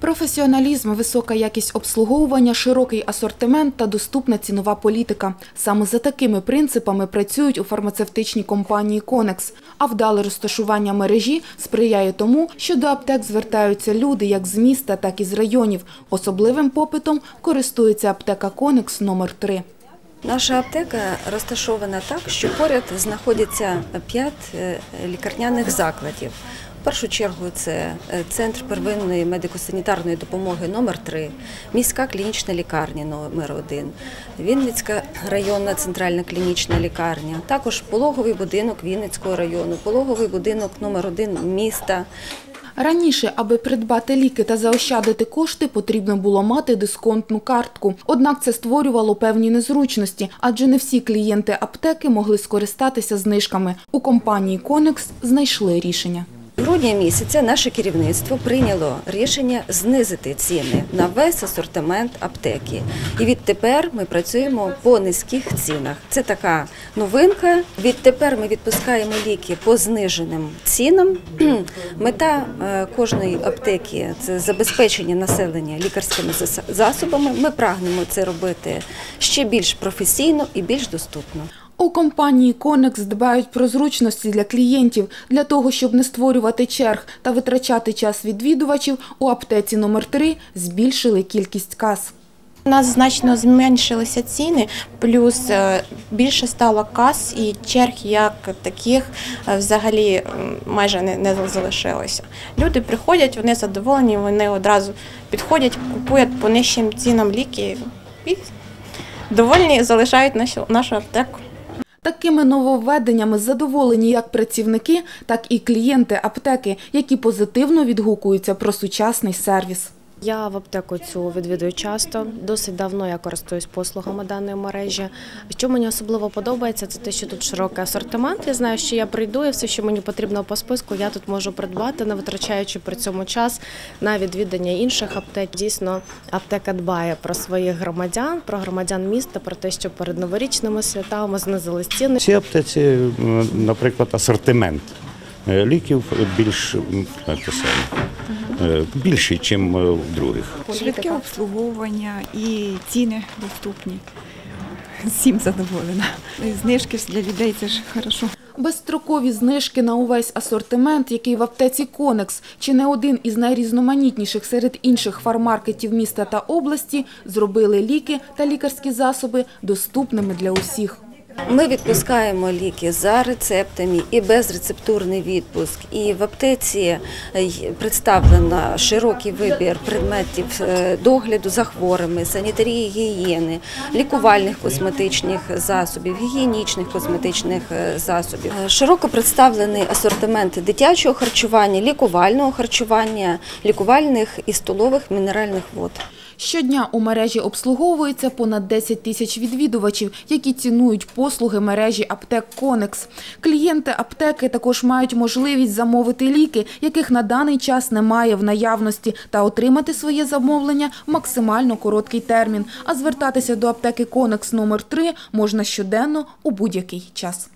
Професіоналізм, висока якість обслуговування, широкий асортимент та доступна цінова політика. Саме за такими принципами працюють у фармацевтичній компанії «Конекс». А вдале розташування мережі сприяє тому, що до аптек звертаються люди як з міста, так і з районів. Особливим попитом користується аптека «Конекс» номер 3 Наша аптека розташована так, що поряд знаходяться п'ять е, лікарняних закладів. Першу чергу це е, центр первинної медико-санітарної допомоги номер 3 міська клінічна лікарня номер 1 Вінницька районна центральна клінічна лікарня, також пологовий будинок Вінницького району, пологовий будинок номер 1 міста. Раніше, аби придбати ліки та заощадити кошти, потрібно було мати дисконтну картку. Однак це створювало певні незручності, адже не всі клієнти аптеки могли скористатися знижками. У компанії «Конекс» знайшли рішення. В грудні місяця наше керівництво прийняло рішення знизити ціни на весь асортимент аптеки. І відтепер ми працюємо по низьких цінах. Це така новинка. Відтепер ми відпускаємо ліки по зниженим цінам. Мета е, кожної аптеки це забезпечення населення лікарськими зас- засобами. Ми прагнемо це робити ще більш професійно і більш доступно. У компанії «Конекс» дбають про зручності для клієнтів. Для того, щоб не створювати черг та витрачати час відвідувачів, у аптеці номер 3 збільшили кількість кас. У нас значно зменшилися ціни, плюс е, більше стало кас і черг як таких е, взагалі майже не, залишилося. Люди приходять, вони задоволені, вони одразу підходять, купують по нижчим цінам ліки і довольні залишають нашу, нашу аптеку. Такими нововведеннями задоволені як працівники, так і клієнти аптеки, які позитивно відгукуються про сучасний сервіс. Я в аптеку цю відвідую часто. Досить давно я користуюсь послугами даної мережі. Що мені особливо подобається, це те, що тут широкий асортимент. Я знаю, що я прийду і все, що мені потрібно по списку, я тут можу придбати, не витрачаючи при цьому час на відвідання інших аптек. Дійсно, аптека дбає про своїх громадян, про громадян міста, про те, що перед новорічними святами знизились ціни. В цій аптеці, наприклад, асортимент е, ліків більш м, е, більший, ніж в других. Швидке обслуговування і ціни доступні. Всім задоволена. Знижки для людей це ж хорошо. Безстрокові знижки на увесь асортимент, який в аптеці «Конекс» чи не один із найрізноманітніших серед інших фармаркетів міста та області, зробили ліки та лікарські засоби доступними для усіх. Ми відпускаємо ліки за рецептами і безрецептурний відпуск. І в аптеці е, представлено широкий вибір предметів е, догляду за хворими, санітарії, гігієни, лікувальних косметичних засобів, гігієнічних косметичних е, засобів. Широко представлений асортимент дитячого харчування, лікувального харчування, лікувальних і столових мінеральних вод. Щодня у мережі обслуговується понад 10 тисяч відвідувачів, які цінують послуги мережі аптек «Конекс». Клієнти аптеки також мають можливість замовити ліки, яких на даний час немає в наявності, та отримати своє замовлення в максимально короткий термін. А звертатися до аптеки «Конекс» номер 3 можна щоденно у будь-який час.